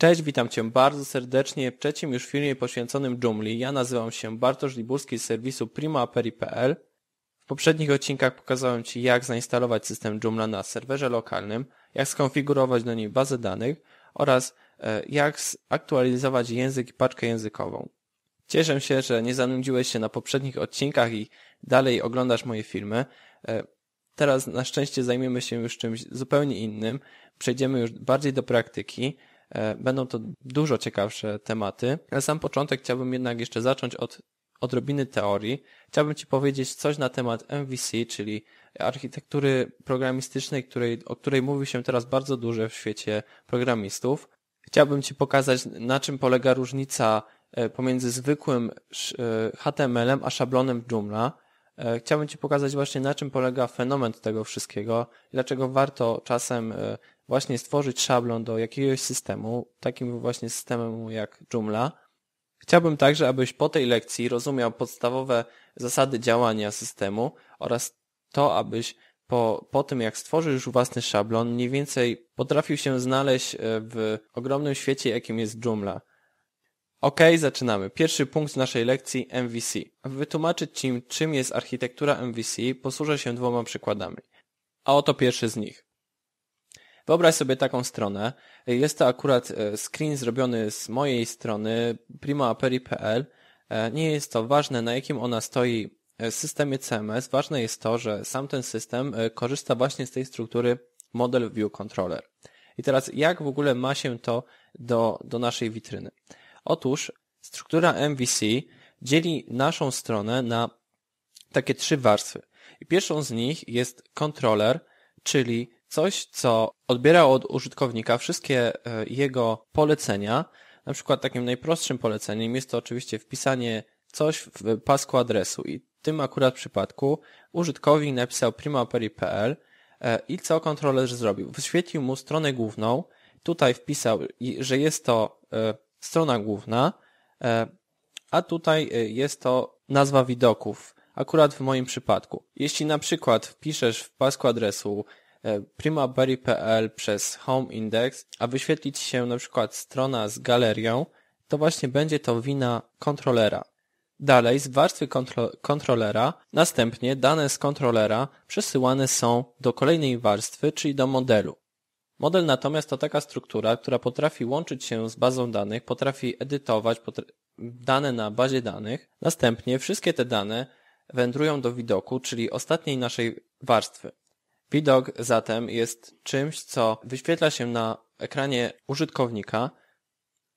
Cześć, witam Cię bardzo serdecznie w trzecim już filmie poświęconym dżungli. Ja nazywam się Bartosz Liburski z serwisu primaaperi.pl. W poprzednich odcinkach pokazałem Ci jak zainstalować system Joomla na serwerze lokalnym, jak skonfigurować do niej bazę danych oraz e, jak zaktualizować język i paczkę językową. Cieszę się, że nie zanudziłeś się na poprzednich odcinkach i dalej oglądasz moje filmy. E, teraz na szczęście zajmiemy się już czymś zupełnie innym. Przejdziemy już bardziej do praktyki. E, będą to dużo ciekawsze tematy. Na sam początek chciałbym jednak jeszcze zacząć od odrobiny teorii. Chciałbym Ci powiedzieć coś na temat MVC, czyli architektury programistycznej, której, o której mówi się teraz bardzo dużo w świecie programistów. Chciałbym Ci pokazać, na czym polega różnica e, pomiędzy zwykłym e, HTML-em a szablonem Joomla. Chciałbym Ci pokazać właśnie, na czym polega fenomen tego wszystkiego i dlaczego warto czasem właśnie stworzyć szablon do jakiegoś systemu, takim właśnie systemem jak Joomla. Chciałbym także, abyś po tej lekcji rozumiał podstawowe zasady działania systemu oraz to, abyś po, po tym, jak stworzysz własny szablon, mniej więcej potrafił się znaleźć e, w ogromnym świecie, jakim jest Joomla. Ok, zaczynamy. Pierwszy punkt naszej lekcji MVC. Aby wytłumaczyć Ci, czym jest architektura MVC, posłużę się dwoma przykładami. A oto pierwszy z nich. Wyobraź sobie taką stronę. Jest to akurat e, screen zrobiony z mojej strony primaaperi.pl. E, nie jest to ważne, na jakim ona stoi e, systemie CMS. Ważne jest to, że sam ten system korzysta właśnie z tej struktury Model View Controller. I teraz jak w ogóle ma się to do, do naszej witryny? Otóż struktura MVC dzieli naszą stronę na takie trzy warstwy. I pierwszą z nich jest kontroler, czyli coś, co odbiera od użytkownika wszystkie e, jego polecenia. Na przykład takim najprostszym poleceniem jest to oczywiście wpisanie coś w pasku adresu i w tym akurat przypadku użytkownik napisał primaoperi.pl e, i co kontroler zrobił? Wyświetlił mu stronę główną, tutaj wpisał, że jest to e, strona główna, a tutaj jest to nazwa widoków, akurat w moim przypadku. Jeśli na przykład wpiszesz w pasku adresu primaberry.pl przez Home Index, a wyświetlić się na przykład strona z galerią, to właśnie będzie to wina kontrolera. Dalej z warstwy kontro kontrolera, następnie dane z kontrolera przesyłane są do kolejnej warstwy, czyli do modelu. Model natomiast to taka struktura, która potrafi łączyć się z bazą danych, potrafi edytować dane na bazie danych. Następnie wszystkie te dane wędrują do widoku, czyli ostatniej naszej warstwy. Widok zatem jest czymś, co wyświetla się na ekranie użytkownika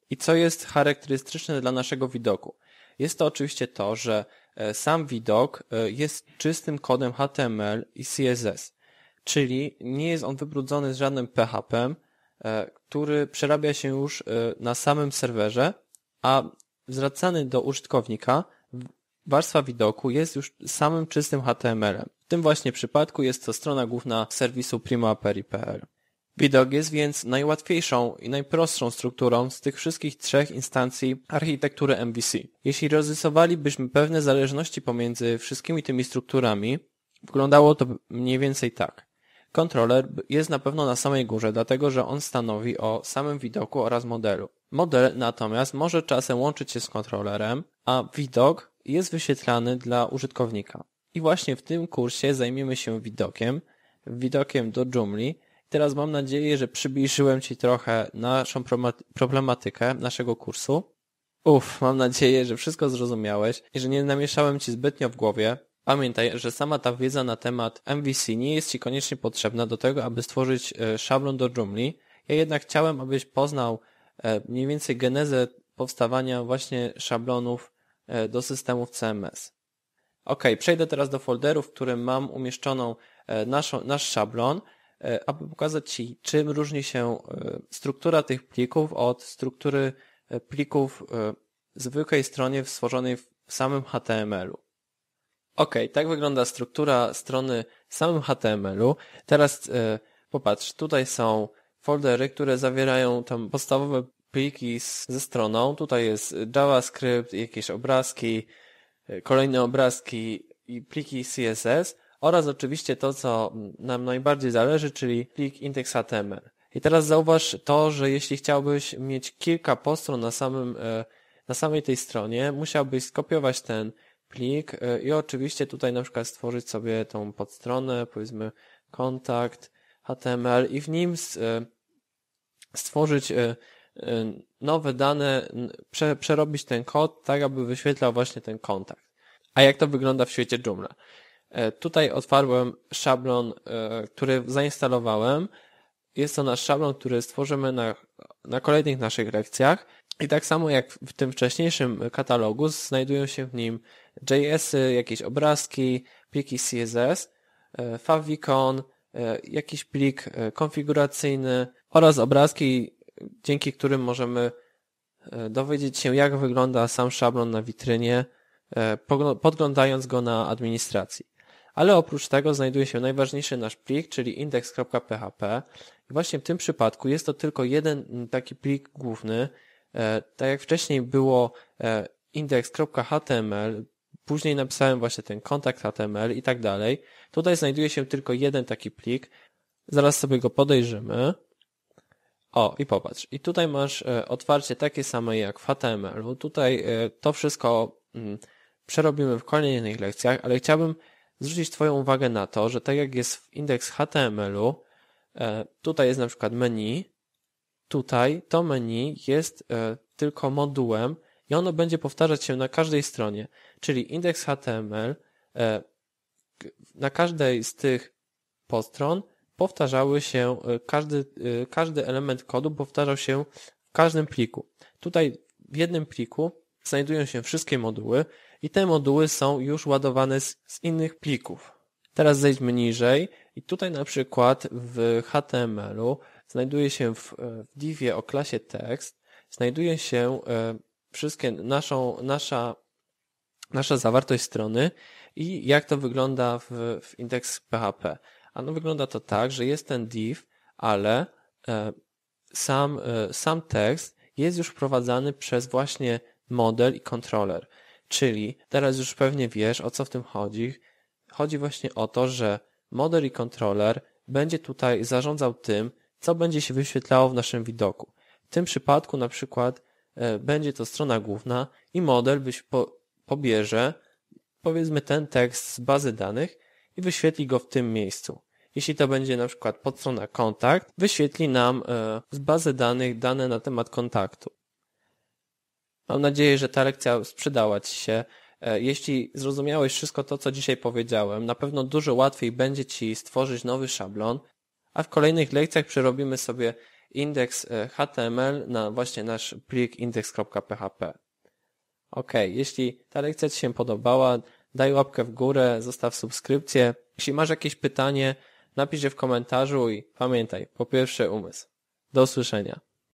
i co jest charakterystyczne dla naszego widoku. Jest to oczywiście to, że e, sam widok e, jest czystym kodem HTML i CSS, czyli nie jest on wybrudzony z żadnym PHP, e, który przerabia się już na samym serwerze, a zwracany do użytkownika warstwa widoku jest już samym czystym HTML-em. Tym właśnie przypadku jest to strona główna serwisu primaaperi.pl. Widok jest więc najłatwiejszą i najprostszą strukturą z tych wszystkich trzech instancji architektury MVC. Jeśli rozrysowalibyśmy pewne zależności pomiędzy wszystkimi tymi strukturami, wyglądało to mniej więcej tak. Kontroler jest na pewno na samej górze, dlatego że on stanowi o samym widoku oraz modelu. Model natomiast może czasem łączyć się z kontrolerem, a widok jest wyświetlany dla użytkownika. I właśnie w tym kursie zajmiemy się widokiem, widokiem do Joomla. Teraz mam nadzieję, że przybliżyłem Ci trochę naszą problematykę naszego kursu. Uff, mam nadzieję, że wszystko zrozumiałeś i że nie namieszałem Ci zbytnio w głowie. Pamiętaj, że sama ta wiedza na temat MVC nie jest Ci koniecznie potrzebna do tego, aby stworzyć e, szablon do Joomla. Ja jednak chciałem, abyś poznał e, mniej więcej genezę powstawania właśnie szablonów e, do systemów CMS. Ok, przejdę teraz do folderu, w którym mam umieszczoną e, naszą, nasz szablon, e, aby pokazać Ci, czym różni się e, struktura tych plików od struktury plików w zwykłej stronie stworzonej w samym HTML-u. Ok, tak wygląda struktura strony w samym HTML-u. Teraz popatrz, tutaj są foldery, które zawierają tam podstawowe pliki z, ze stroną. Tutaj jest JavaScript, jakieś obrazki, kolejne obrazki i pliki CSS oraz oczywiście to, co nam najbardziej zależy, czyli plik index.html. I teraz zauważ to, że jeśli chciałbyś mieć kilka postron na samym, e, na samej tej stronie, musiałbyś skopiować ten plik e, i oczywiście tutaj na przykład stworzyć sobie tą podstronę, powiedzmy kontakt HTML i w nim stworzyć nowe dane, przerobić ten kod tak, aby wyświetlał właśnie ten kontakt. A jak to wygląda w świecie Joomla? Tutaj otwarłem szablon, który zainstalowałem jest to nasz szablon, który stworzymy na, na kolejnych naszych lekcjach. I tak samo jak w tym wcześniejszym katalogu, znajdują się w nim JS-y, jakieś obrazki, pliki CSS, e, favicon, e, jakiś plik e, konfiguracyjny oraz obrazki, dzięki którym możemy dowiedzieć się, jak wygląda sam szablon na witrynie, podglądając go na administracji. Ale oprócz tego znajduje się najważniejszy nasz plik, czyli index.php. I właśnie w tym przypadku jest to tylko jeden taki plik główny. E, tak jak wcześniej było e, index.html, później napisałem właśnie ten kontakt HTML i tak dalej. Tutaj znajduje się tylko jeden taki plik. Zaraz sobie go podejrzymy. O, i popatrz. I tutaj masz e, otwarcie takie same jak w HTML. Tutaj to wszystko mm, przerobimy w kolejnych lekcjach, ale chciałbym zwrócić Twoją uwagę na to, że tak jak jest w indeks HTML-u, e, tutaj jest na przykład menu, tutaj to menu jest e, tylko modułem i ono będzie powtarzać się na każdej stronie, czyli indeks HTML e, na każdej z tych postron powtarzały się, każdy, każdy element kodu powtarzał się w każdym pliku. Tutaj w jednym pliku znajdują się wszystkie moduły i te moduły są już ładowane z, z innych plików. Teraz zejdźmy niżej i tutaj na przykład w HTML-u znajduje się w, w divie o klasie text, znajduje się e, wszystkie naszą, nasza, nasza zawartość strony i jak to wygląda w, w indeks PHP. Ano wygląda to tak, że jest ten div, ale e, sam, e, sam tekst jest już wprowadzany przez właśnie model i kontroler. Czyli teraz już pewnie wiesz, o co w tym chodzi. Chodzi właśnie o to, że model i kontroler będzie tutaj zarządzał tym, co będzie się wyświetlało w naszym widoku. W tym przypadku na przykład e, będzie to strona główna i model byś po, pobierze powiedzmy ten tekst z bazy danych i wyświetli go w tym miejscu. Jeśli to będzie na przykład podstrona kontakt, wyświetli nam e, z bazy danych dane na temat kontaktu. Mam nadzieję, że ta lekcja sprzedała Ci się. E, jeśli zrozumiałeś wszystko to, co dzisiaj powiedziałem, na pewno dużo łatwiej będzie Ci stworzyć nowy szablon, a w kolejnych lekcjach przerobimy sobie indeks e, HTML na właśnie nasz plik index.php. Ok, jeśli ta lekcja Ci się podobała, daj łapkę w górę, zostaw subskrypcję. Jeśli masz jakieś pytanie, napisz je w komentarzu i pamiętaj, po pierwsze umysł. Do usłyszenia.